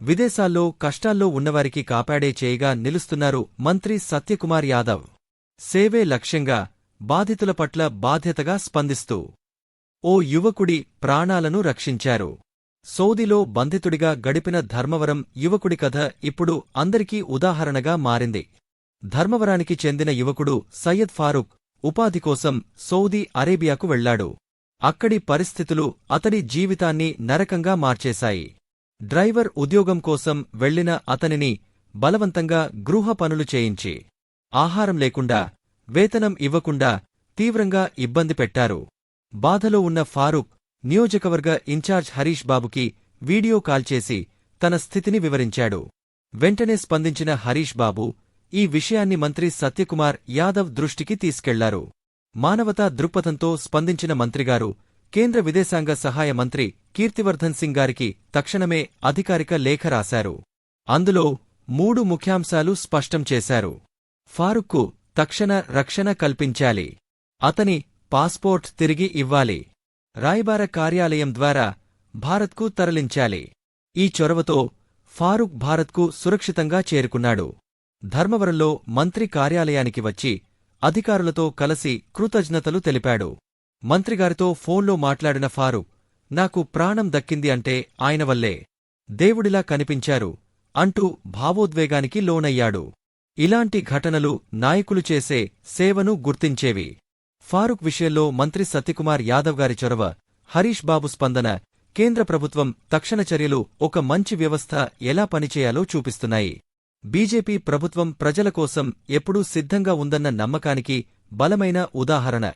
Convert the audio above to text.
విదేశాల్లో కష్టాల్లో ఉన్నవారికి కాపాడే చేయిగా నిలుస్తున్నారు మంత్రి సత్యకుమార్ యాదవ్. సేవే లక్ష్యంగా బాధితుల పట్ల బాధ్యతగా స్పందిస్తూ. ఓ యువకుడి ప్రాణాలను రక్షించారు. సౌదీలో బంధితుడిగా గడిపిన ధర్మవరం యువకుడి కథ ఇప్పుడు అందరికీ ఉదాహరణగా మారింది. ధర్మవరానికి చెందిన యువకుడు సయ్యద్ ఫారూక్ ఉపాధి కోసం సౌదీ అరేబియాకు వెళ్ళాడు. అక్కడి పరిస్థితులు అతడి జీవితాన్ని నరకంగా మార్చేశాయి. డ్రైవర్ ఉద్యోగం కోసం వెళ్ళిన అతనిని బలవంతంగా గృహ పనులు చేయించి ఆహారం లేకుండా వేతనం ఇవ్వకుండా తీవ్రంగా ఇబ్బంది పెట్టారు. బాధలో ఉన్న ఫారూక్ నియోజకవర్గ ఇన్ఛార్జ్ హరీష్ బాబుకి వీడియో కాల్ చేసి తన స్థితిని వివరించాడు. వెంటనే స్పందించిన హరీష్ బాబు ఈ విషయాన్ని మంత్రి సత్యకుమార్ యాదవ్ దృష్టికి తీసుకెళ్ళారు. మానవతా దృక్పథంతో స్పందించిన మంత్రిగారు కేంద్ర విదేశాంగ సహాయ మంత్రి కీర్తివర్ధన్ సింగ్ గారికి తక్షణమే అధికారిక లేఖ రాశారు. అందులో మూడు ముఖ్యాంశాలు స్పష్టం చేశారు. ఫారూక్కు తక్షణ రక్షణ కల్పించాలి. అతని పాస్పోర్ట్ తిరిగి ఇవ్వాలి. రాయబార కార్యాలయం ద్వారా భారత్కు తరలించాలి. ఈ చొరవతో ఫారూక్ భారత్కు సురక్షితంగా చేరుకున్నాడు. ధర్మవరంలో మంత్రి కార్యాలయానికి వచ్చి అధికారులతో కలసి కృతజ్ఞతలు తెలిపాడు. మంత్రిగారితో ఫోన్లో మాట్లాడిన ఫారూక్ నాకు ప్రాణం దక్కింది అంటే ఆయన వల్లే. దేవుడిలా కనిపించారు అంటూ భావోద్వేగానికి లోనయ్యాడు. ఇలాంటి ఘటనలు నాయకులు చేసే సేవను గుర్తించేవి. ఫారూక్ విషయంలో మంత్రి సత్యకుమార్ యాదవ్ గారి చొరవ హరీష్ బాబు స్పందన కేంద్ర ప్రభుత్వం తక్షణ చర్యలు ఒక మంచి వ్యవస్థ ఎలా పనిచేయాలో చూపిస్తున్నాయి. బీజేపీ ప్రభుత్వం ప్రజల కోసం ఎప్పుడూ సిద్ధంగా ఉందన్న నమ్మకానికి బలమైన ఉదాహరణ.